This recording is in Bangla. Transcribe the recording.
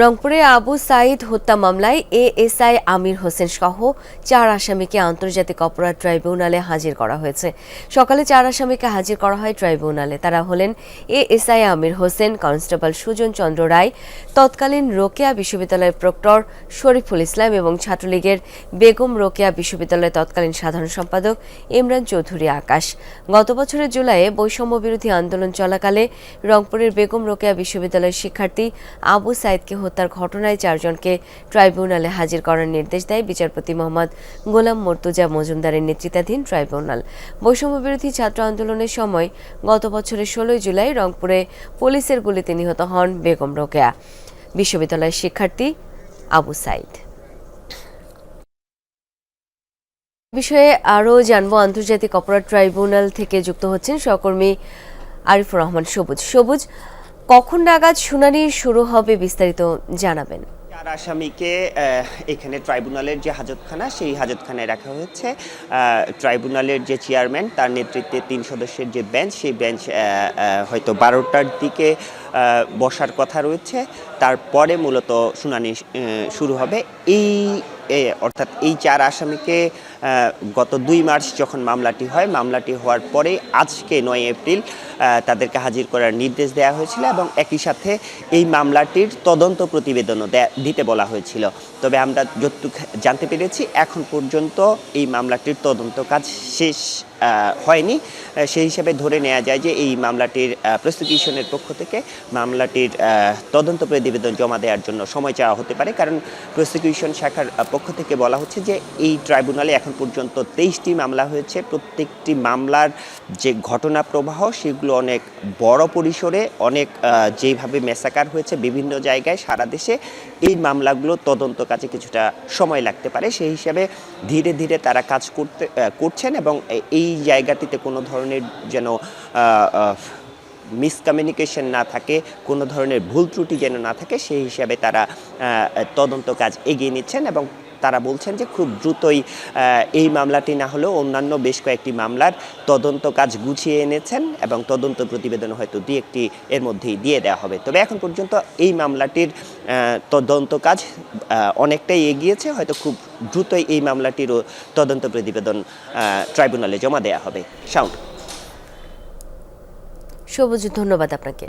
রংপুরে আবু সাইদ হত্যা মামলায় এএসআই আমির হোসেন সহ চার আসামিকে আন্তর্জাতিক অপরাধ ট্রাইব্যুনালে হাজির করা হয়েছে। সকালে চার আসামিকে হাজির করা হয় ট্রাইব্যুনালে। তারা হলেন এএসআই আমির হোসেন, কনস্টেবল সুজন চন্দ্র রায়, তৎকালীন রোকেয়া বিশ্ববিদ্যালয়ের প্রক্টর শরীফুল ইসলাম এবং ছাত্রলীগের বেগম রোকেয়া বিশ্ববিদ্যালয়ের তৎকালীন সাধারণ সম্পাদক ইমরান চৌধুরী আকাশ। গত বছরের জুলাইয়ে বৈষম্য বিরোধী আন্দোলন চলাকালে রংপুরের বেগম রোকেয়া বিশ্ববিদ্যালয়ের শিক্ষার্থী আবু সাইদকে হত্যার ঘটনায় চারজনকে ট্রাইব্যুনালে হাজির করার নির্দেশ দেয় বিচারপতি মোহাম্মদ গোলাম মর্তুজা মজুমদারের নেতৃত্বাধীন ট্রাইব্যুনাল। বৈষম্য বিরোধী ছাত্র আন্দোলনের সময় গত বছরের ষোলোই জুলাই রংপুরে পুলিশের গুলিতে নিহত হন বেগম রোকেয়া। বিশ্ববিদ্যালয়ের শিক্ষার্থী আবু সাইদ। বিষয়ে আরও জানব, আন্তর্জাতিক অপরাধ ট্রাইব্যুনাল থেকে যুক্ত হচ্ছেন সহকর্মী আরিফুর রহমান সবুজ। সবুজ কখন নাগাদ শুনানি শুরু হবে বিস্তারিত জানাবেন। চার আসামিকে এখানে ট্রাইব্যুনালের যে হাজতখানা, সেই হাজতখানায় রাখা হয়েছে। ট্রাইব্যুনালের যে চেয়ারম্যান, তার নেতৃত্বে তিন সদস্যের যে বেঞ্চ, সেই বেঞ্চ হয়তো বারোটার দিকে বসার কথা রয়েছে। তারপরে মূলত শুনানি শুরু হবে। এই অর্থাৎ এই চার আসামিকে গত দুই মার্চ যখন মামলাটি হয়, মামলাটি হওয়ার পরে আজকে নয় এপ্রিল তাদেরকে হাজির করার নির্দেশ দেওয়া হয়েছিল এবং একই সাথে এই মামলাটির তদন্ত প্রতিবেদনও দিতে বলা হয়েছিল। তবে আমরা যতটুকু জানতে পেরেছি, এখন পর্যন্ত এই মামলাটির তদন্ত কাজ শেষ হয়নি। সেই হিসাবে ধরে নেওয়া যায় যে এই মামলাটির প্রসিকিউশনের পক্ষ থেকে মামলাটির তদন্ত প্রতিবেদন জমা দেওয়ার জন্য সময় চাওয়া হতে পারে, কারণ প্রসিকিউশন শাখার পক্ষ থেকে বলা হচ্ছে যে এই ট্রাইব্যুনালে এখন পর্যন্ত তেইশটি মামলা হয়েছে। প্রত্যেকটি মামলার যে ঘটনা প্রবাহ, সেগুলো অনেক বড় পরিসরে, অনেক যেভাবে মেসাকার হয়েছে বিভিন্ন জায়গায় সারা দেশে, এই মামলাগুলো তদন্ত কাজে কিছুটা সময় লাগতে পারে। সেই হিসাবে ধীরে ধীরে তারা কাজ করতে করছেন এবং এই জায়গাটিতে কোনো ধরনের যেন মিসকমিউনিকেশন না থাকে, কোনো ধরনের ভুল ত্রুটি যেন না থাকে, সেই হিসাবে তারা তদন্ত কাজ এগিয়ে নিচ্ছেন এবং তারা বলছেন যে খুব দ্রুতই এই মামলাটি না হলেও অন্যান্য বেশ কয়েকটি মামলার তদন্ত কাজ গুছিয়ে এনেছেন এবং তদন্ত প্রতিবেদন হয়তো দুই একটি এর মধ্যেই দিয়ে দেওয়া হবে। তবে এখন পর্যন্ত এই মামলাটির তদন্ত কাজ অনেকটাই এগিয়েছে। হয়তো খুব দ্রুতই এই মামলাটিরও তদন্ত প্রতিবেদন ট্রাইব্যুনালে জমা দেওয়া হবে। সাউন্ড। সবুজ, ধন্যবাদ আপনাকে।